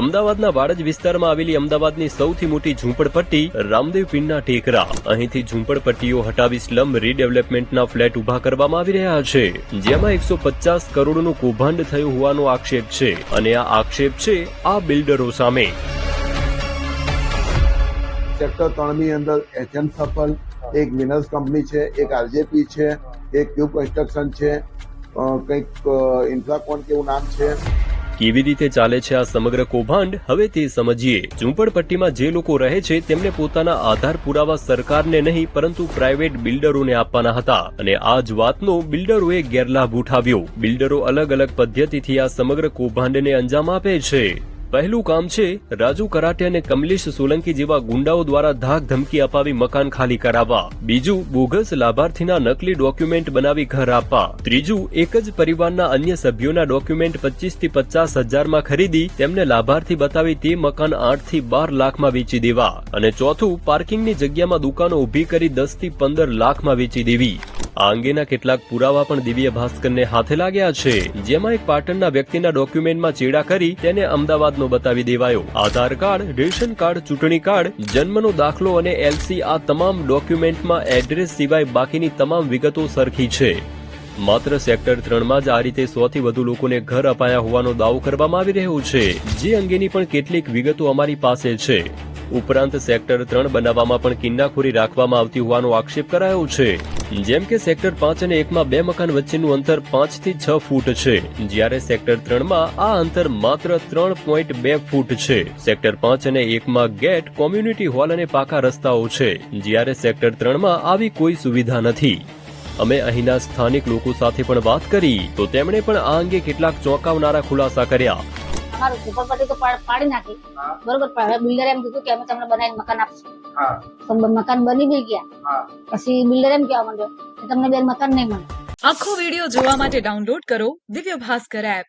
અમદાવાદના વાડજ વિસ્તારમાં આવેલી અમદાવાદની સૌથી મોટી ઝૂંપડપટ્ટી રામદેવ પીરના ટેકરા. અહીંથી ઝૂંપડપટ્ટીઓ હટાવી સ્લમ રીડેવલપમેન્ટના ફ્લેટ ઊભા કરવામાં આવી રહ્યા છે. જેમાં એકસો પચાસ કરોડનું કૌભાંડ થયું હોવાનો આક્ષેપ છે અને આ આક્ષેપ છે આ બિલ્ડરો સામે. સેક્ટર ત્રણની અંદર એચએમ સફલ, એક મિનર્સ કંપની છે, એક આરજેપી છે, એક ક્યુબ કન્સ્ટ્રક્શન છે કંઈક ઇન્ફ્રાકોન કેવું નામ છે. કેવી રીતે ચાલે છે આ સમગ્ર કૌભાંડ? હવે તે સમજીએ. ઝૂંપડપટ્ટીમાં જે લોકો રહે છે, તેમને પોતાના આધાર પુરાવા સરકારને નહીં, પરંતુ પ્રાઇવેટ બિલ્ડરોને આપવાના હતા. અને આ જ વાતનો બિલ્ડરોએ ગેરલાભ ઉઠાવ્યો. બિલ્ડરો અલગ અલગ પદ્ધતિથી આ સમગ્ર કૌભાંડને અંજામ આપે છે. પહેલું કામ છે રાજુ કરાટે અને કમલેશ સોલંકી જેવા ગુંડાઓ દ્વારા ધાક ધમકી અપાવી મકાન ખાલી કરાવવા. બીજું, બોગસ લાભાર્થીના નકલી ડોક્યુમેન્ટ બનાવી ઘર આપવા. ત્રીજું, એક જ પરિવારના અન્ય સભ્યોના ડોક્યુમેન્ટ પચીસથી પચાસ હજારમાં ખરીદી તેમને લાભાર્થી બતાવી તે મકાન આઠથી બાર લાખમાં વેચી દેવા. અને ચોથું, પાર્કિંગની જગ્યામાં દુકાનો ઊભી કરી દસથી પંદર લાખમાં વેચી દેવી. આ અંગેના કેટલાક પુરાવા પણ દિવ્ય ભાસ્કરને હાથે લાગ્યા છે. જેમાં એક પાટણના વ્યક્તિના ડોક્યુમેન્ટમાં ચેડા કરી તેને અમદાવાદનો બતાવી દેવાયો. આધાર કાર્ડ, રેશન કાર્ડ, ચૂંટણી કાર્ડ, જન્મનો દાખલો અને એલસી આ તમામ ડોક્યુમેન્ટમાં એડ્રેસ સિવાય બાકીની તમામ વિગતો સરખી છે. માત્ર સેક્ટર ત્રણમાં જ આ રીતે સો થી વધુ લોકોને ઘર અપાયા હોવાનો દાવો કરવામાં આવી રહ્યો છે. જે અંગેની પણ કેટલીક વિગતો અમારી પાસે છે. ઉપરાંત સેક્ટર ત્રણ બનાવવામાં પણ કિન્નાખોરી રાખવામાં આવતી હોવાનો આક્ષેપ કરાયો છે. જેમ કે સેક્ટર પાંચ અને એકમાં બે મકાન વચ્ચેનું અંતર પાંચથી છ ફૂટ છે. જ્યારે સેક્ટર ત્રણમાં આ અંતર માત્ર ત્રણ પોઈન્ટ બે ફૂટ છે. સેક્ટર પાંચ અને એકમાં ગેટ, કોમ્યુનિટી હોલ અને પાકા રસ્તાઓ છે. જ્યારે સેક્ટર ત્રણમાં આવી કોઈ સુવિધા નથી. અમે અહીંના સ્થાનિક લોકો સાથે પણ વાત કરી, તો તેમણે પણ આ અંગે કેટલાક ચોંકાવનારા ખુલાસા કર્યા. અમારું ઝુંપડપટ્ટી તો પાડી નાખી. બરોબર પણ હવે બિલ્ડર એમ કીધું કે અમે તમને બનાવીને મકાન આપશું. તો મકાન બની બી ગયા. પછી બિલ્ડર એમ કહેવા માંડ્યો કે તમને બેન મકાન નહીં મળે. આખો વીડિયો જોવા માટે ડાઉનલોડ કરો દિવ્ય ભાસ્કર એપ.